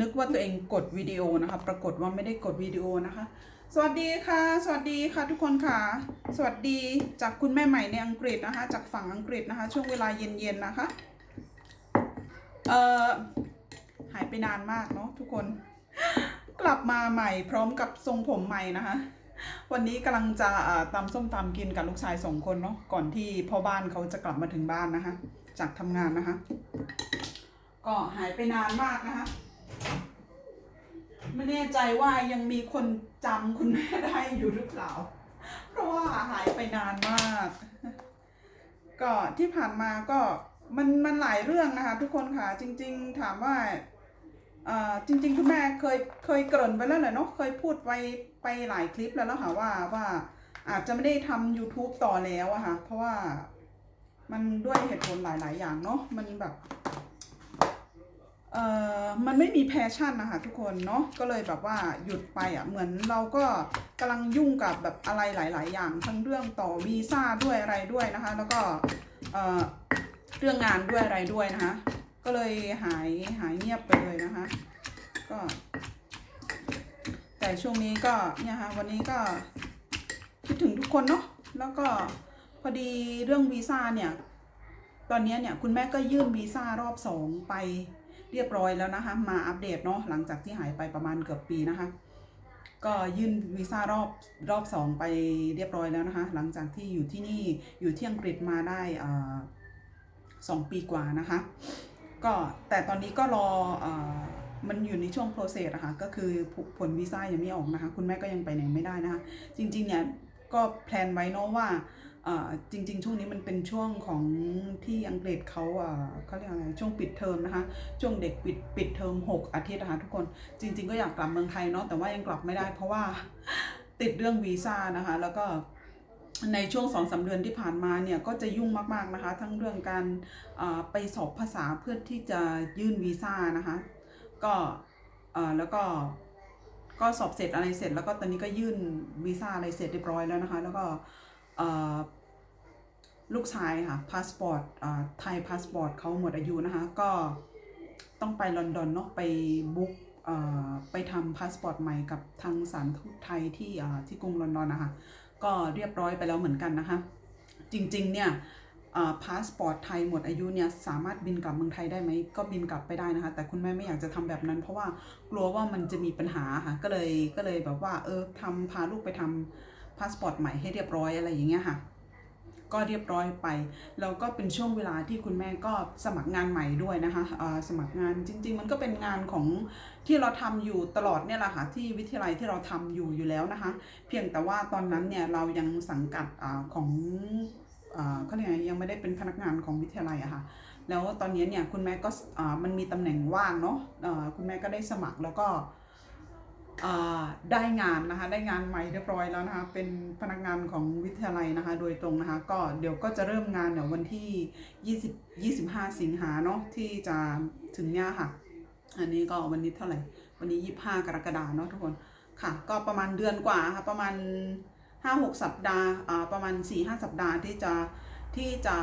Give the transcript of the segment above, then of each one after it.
นึกว่าตัวเองกดวิดีโอนะคะ ปรากฏว่าไม่ได้กดวิดีโอนะคะ สวัสดีค่ะ สวัสดีค่ะทุกคนค่ะ สวัสดีจากคุณแม่ใหม่ในอังกฤษนะคะ จากฝั่งอังกฤษนะคะ ช่วงเวลาเย็นๆนะคะ เอ่อ หายไปนานมากเนาะทุกคน กลับมาใหม่พร้อมกับทรงผมใหม่นะคะ วันนี้กำลังจะอ่าตำส้มตำกินกับลูกชายสองคนเนาะ ก่อนที่พ่อบ้านเขาจะกลับมาถึงบ้านนะคะ จากทำงานนะคะ ก็หายไปนานมากนะคะ ไม่แน่ใจว่ายังมีคนจำคุณแม่ได้อยู่หรือเปล่า เพราะว่าหายไปนานมาก ก็ที่ผ่านมาก็มันมันหลายเรื่องนะคะ ทุกคนค่ะ จริง ๆ ถามว่าจริง ๆ คุณแม่เคยเคยเกริ่นไปแล้วแหละเนาะเคยพูดไปไปหลายคลิปแล้วแล้วค่ะว่าว่าอาจจะไม่ได้ทำ YouTube ต่อแล้วอะค่ะ เพราะว่ามันด้วยเหตุผลหลาย ๆ อย่างเนาะมันแบบ เอ่อมันไม่มีแพชชั่นนะคะทุกคนเนาะก็เลยแบบว่าหยุดไปอะเหมือนเราก็กำลังยุ่งกับแบบอะไรหลาย ๆ อย่างทั้งเรื่องต่อวีซ่าด้วยอะไรด้วยนะคะ แล้วก็เอ่อเรื่องงานด้วยอะไรด้วยนะคะ ก็เลยหายหายเงียบไปเลยนะคะ ก็ แต่ช่วงนี้ก็เนี่ยค่ะวันนี้ก็คิดถึงทุกคนเนาะแล้วก็พอดีเรื่องวีซ่าเนี่ย ตอนนี้เนี่ยคุณแม่ก็ยื่นวีซ่ารอบสองไป เรียบร้อยแล้วนะคะ มาอัปเดตเนาะหลังจากที่หายไปประมาณเกือบปีนะคะ ก็ยื่นวีซ่ารอบรอบสองไปเรียบร้อยแล้วนะคะ หลังจากที่อยู่ที่นี่อยู่ที่อังกฤษมาได้สองปีกว่านะคะ ก็แต่ตอนนี้ก็รออมันอยู่ในช่วง process อะคะก็คือผผลวีซ่ายังไม่ออกนะคะ คุณแม่ก็ยังไปไหนไม่ได้นะคะ จริงๆเนี่ยก็แพลนไว้เนาะว่า จริง ๆ ช่วงนี้มันเป็นช่วงของที่อังกฤษเขาอ่าเขาเรียกอะไรช่วงปิดเทอมนะคะ ช่วงเด็กปิดปิดเทอม6 อาทิตย์นะคะทุกคนจริง ๆ ก็อยากกลับเมืองไทยเนาะแต่ว่ายังกลับไม่ได้ เพราะว่าติดเรื่องวีซ่านะคะ แล้วก็ในช่วงสองสาเดือนที่ผ่านมาเนี่ยก็จะยุ่งมากๆนะคะ ทั้งเรื่องการไปสอบภาษาเพื่อที่จะยื่นวีซ่านะคะก็แล้วก็ก็สอบเสร็จอะไรเสร็จ แล้วก็ตอนนี้ก็ยื่นวีซ่าอะไรเสร็จเรียบร้อยแล้วนะคะ แล้วก็ ลูกชายค่ะพาสปอร์ตไทยพาสปอร์ตเขาหมดอายุนะคะ ก็ต้องไปลอนดอนเนาะไปบุ๊กไปทำพาสปอร์ตใหม่กับทางสารทูตไทยที่ที่กรุงลอนดอนนะคะก็เรียบร้อยไปแล้วเหมือนกันนะคะ จริงๆเนี่ยพาสปอร์ตไทยหมดอายุเนี่ยสามารถบินกลับเมืองไทยได้ไหมก็บินกลับไปได้นะคะ แต่คุณแม่ไม่อยากจะทำแบบนั้น เพราะว่ากลัวว่ามันจะมีปัญหาค่ะก็เลยก็เลยแบบว่าเออทำพาลูกไปทำ พาสปอร์ตใหม่ให้เรียบร้อยอะไรอย่างเงี้ยค่ะ ก็เรียบร้อยไป แล้วก็เป็นช่วงเวลาที่คุณแม่ก็สมัครงานใหม่ด้วยนะคะสมัครงานจริง ๆ มันก็เป็นงานของที่เราทำอยู่ตลอดเนี่ยแหละค่ะที่วิทยาลัยที่เราทำอยู่อยู่แล้วนะคะ เพียงแต่ว่าตอนนั้นเนี่ยเรายังสังกัดอของอ่าเขาเรียกไงยังไม่ได้เป็นพนักงานของวิทยาลัยอะค่ะ แล้วตอนนี้เนี่ยคุณแม่ก็มันมีตำแหน่งว่างเนาะอ่าคุณแม่ก็ได้สมัครแล้วก็ ได้งานนะคะได้งานใหม่เรียบร้อยแล้วนะคะเป็นพนักงานของวิทยาลัยนะคะโดยตรงนะคะก็เดี๋ยวก็จะเริ่มงานเดี๋ยววันที่20 25 สิงหาเนาะที่จะถึงเนี่ยค่ะ อันนี้ก็วันนี้เท่าไหร่ วันนี้ 25 กรกฎาเนาะทุกคนค่ะ ก็ประมาณเดือนกว่าค่ะประมาณ 5-6 สัปดาห์อ่าประมาณ 4-5 สัปดาห์ที่จะ ที่จะ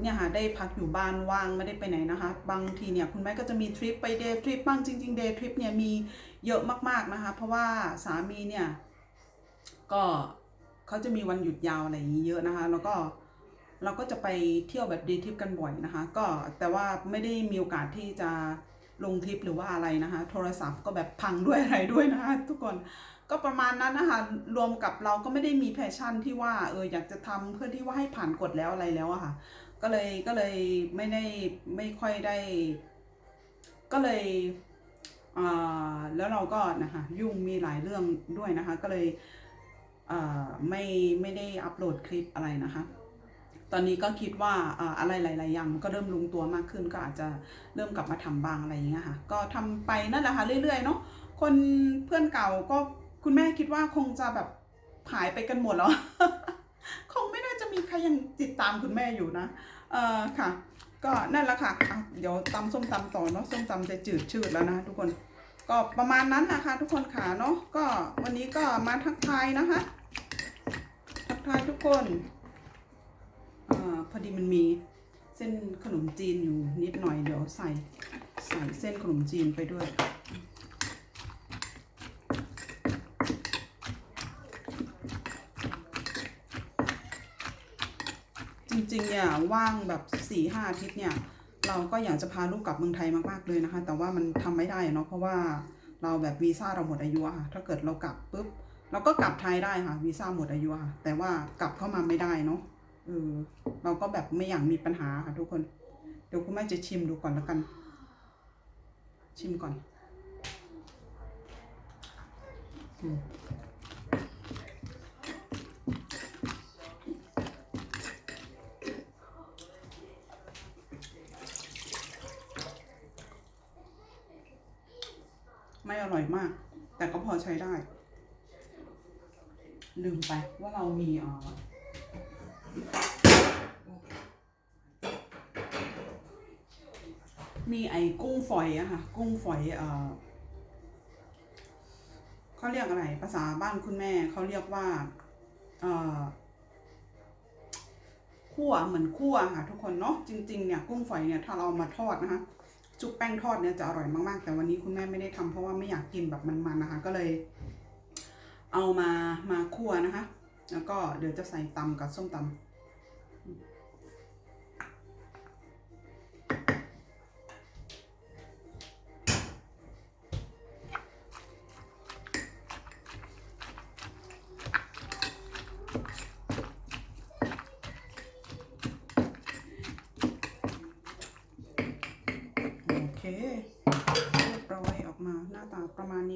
เนี่ยค่ะได้พักอยู่บ้านว่างไม่ได้ไปไหนนะคะ บางทีเนี่ยคุณแม่ก็จะมีทริปไปเดย์ทริปบ้างจริงๆเดย์ทริปเนี่ยมีเยอะมากๆนะคะ เพราะว่าสามีเนี่ยก็เขาจะมีวันหยุดยาวอะไรอย่างนี้เยอะนะคะ แล้วก็เราก็จะไปเที่ยวแบบเดย์ทริปกันบ่อยนะคะ ก็แต่ว่าไม่ได้มีโอกาสที่จะลงทริปหรือว่าอะไรนะคะ โทรศัพท์ก็แบบพังด้วยอะไรด้วยนะคะ ทุกคน ก็ประมาณนั้นนะคะรวมกับเราก็ไม่ได้มีแพชชั่นที่ว่าเอออยากจะทำเพื่อที่ว่าให้ผ่านกฎแล้วอะไรแล้วอะค่ะ ก็เลยก็เลยไม่ได้ไม่ค่อยได้ ก็เลยอ่าแล้วเราก็นะคะยุ่งมีหลายเรื่องด้วยนะคะ ก็เลยอ่าไม่ไม่ได้อัปโหลดคลิปอะไรนะคะ ตอนนี้ก็คิดว่าอ่าอะไรหลาย ๆ อย่างก็เริ่มลงตัวมากขึ้น ก็อาจจะเริ่มกลับมาทำบางอะไรอย่างเงี้ยค่ะ ก็ทำไปนั่นแหละค่ะเรื่อย ๆ เนาะคนเพื่อนเก่าก็ คุณแม่คิดว่าคงจะแบบหายไปกันหมดแล้ว คงไม่น่าจะมีใครยังติดตามคุณแม่อยู่นะ เออค่ะ ก็นั่นแหละค่ะะเดี๋ยวตำส้มตำต่อเนาะ ส้มตำจะจืดชืดแล้วนะทุกคน ก็ประมาณนั้นนะคะทุกคนค่ะเนาะ ก็วันนี้ก็มาทักทายนะคะ ทักทายทุกคนอพอดีมันมีเส้นขนมจีนอยู่นิดหน่อยเดี๋ยวใส่ใส่เส้นขนมจีนไปด้วย จ ริงๆเนี่ยว่างแบบสี่ห้าอาทิตย์เนี่ย เราก็อยากจะพาลูกกลับเมืองไทยมากๆเลยนะคะ แต่ว่ามันทำไม่ได้เนาะเพราะว่าเราแบบวีซ่าเราหมดอายุค่ะ ถ้าเกิดเรากลับปุ๊บเราก็กลับไทยได้ค่ะวีซ่าหมดอายุค่ะ แต่ว่ากลับเข้ามาไม่ได้เนาะเออเราก็แบบไม่อยากมีปัญหาค่ะทุกคนเดี๋ยวคุณแม่จะชิมดูก่อนแล้วกัน ชิมก่อน อืมอร่อยมาก แต่ก็พอ ใช้ได้ ลืมไปว่าเรามีอ่อมีไอ้กุ้งฝอยอะค่ะ กุ้งฝอยเอ่อเขาเรียกอะไร ภาษาบ้านคุณแม่เขาเรียกว่าเอ่อคั่วเหมือนคั่วค่ะ ทุกคนเนาะจริง ๆ เนี่ย กุ้งฝอยเนี่ยถ้าเราเอามาทอดนะคะ จุบแป้งทอดเนี่ยจะอร่อยมากๆ แต่วันนี้คุณแม่ไม่ได้ทำเพราะว่าไม่อยากกินแบบมันๆนะคะ ก็เลย เอามามาคั่วนะคะ แล้วก็เดี๋ยวจะใส่ตำกับส้มตำ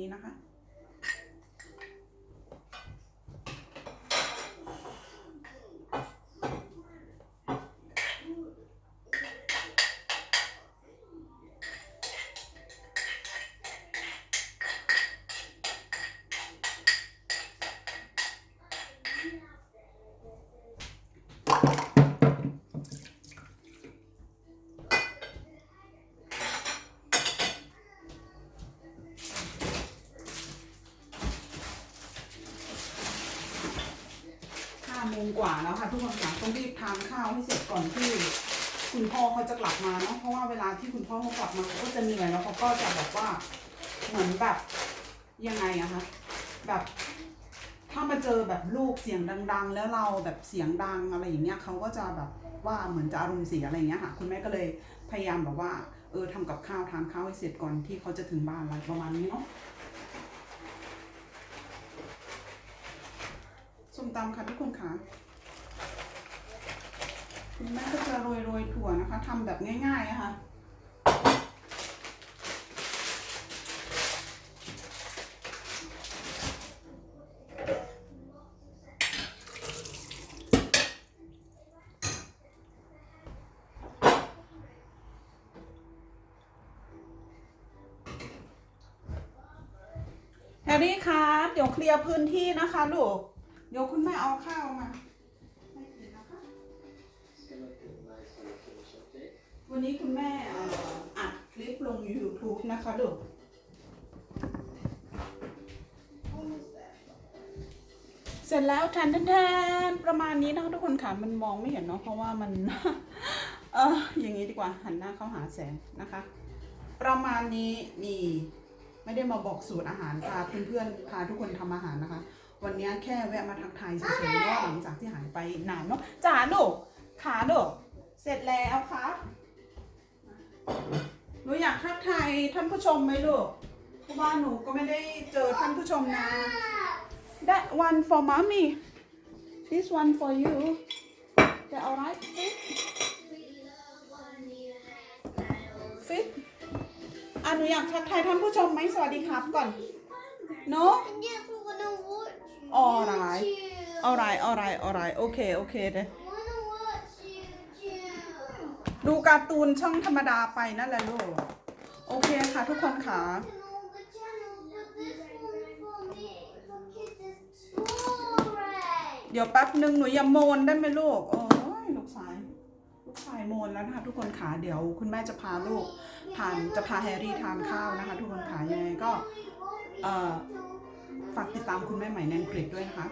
นี้นะคะห้ คุณพ่อเขาจะกลับมาเนาะเพราะว่าเวลาที่คุณพ่อเขากลับมาเขาก็จะเหนื่อยแล้วเขาก็จะแบบว่าเหมือนแบบยังไงอะคะแบบถ้ามาเจอแบบลูกเสียงดัง ๆ แล้วเราแบบเสียงดังอะไรอย่างเงี้ยเขาก็จะแบบว่าเหมือนจะอารมณ์เสียอะไรอย่างเงี้ยค่ะ คุณแม่ก็เลยพยายามแบบว่า เออทำกับข้าวทานข้าวให้เสร็จก่อนที่เขาจะถึงบ้านอะไรประมาณนี้เนาะส้มตำค่ะทุกคนค่ะ คุณแม่ก็จะโรยโรยถั่วนะคะทำแบบง่ายๆอะค่ะแฮร์รี่ครับ เดี๋ยวเคลียร์พื้นที่นะคะลูก เดี๋ยวคุณแม่เอาข้าวมา ง YouTube นะคะลูกเสร็จแล้วแทนแทนประมาณนี้นะคะทุกคนค่ะมันมองไม่เห็นเนาะเพราะว่ามัน เอออย่างนี้ดีกว่าหันหน้าเข้าหาแสงนะคะ ประมาณนี้นี่ไม่ได้มาบอกสูตรอาหารพาเพื่อนๆพาทุกคนทำอาหารนะคะ วันนี้แค่แวะมาทักทายเฉยๆว่าหลังจากที่หายไปนานเนาะจ๋าลูกขาลูกเสร็จแล้วครับ หนูอยากทักทายท่านผู้ชมไหมลูก เพราะว่าหนูก็ไม่ได้เจอท่านผู้ชมนะ That one for mommy This one for you That alright fit fit อะหนูอยากทักทายท่านผู้ชมไหมสวัสดีครับก่อนเนาะ And yes, we're gonna watch Alright. YouTube. alright alright alright โอเคโอเคเด้ Wanna watch YouTube. ดูการ์ตูนช่องธรรมดาไปนั่นแหละลูก โอเคค่ะทุกคนค่ะ เดี๋ยวแป๊บหนึ่งหนูอย่าโมนได้ไหมลูก โอ้ยลูกชาย ลูกชายโมนแล้วนะคะทุกคนค่ะ เดี๋ยวคุณแม่จะพาลูกทานจะพาแฮร์รี่ทานข้าวนะคะ ทุกคนค่ะยังไงก็เอ่อฝากติดตามคุณแม่ใหม่แนนกริดด้วยนะคะ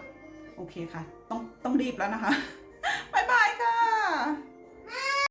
โอเคค่ะ ต้องต้องรีบแล้วนะคะ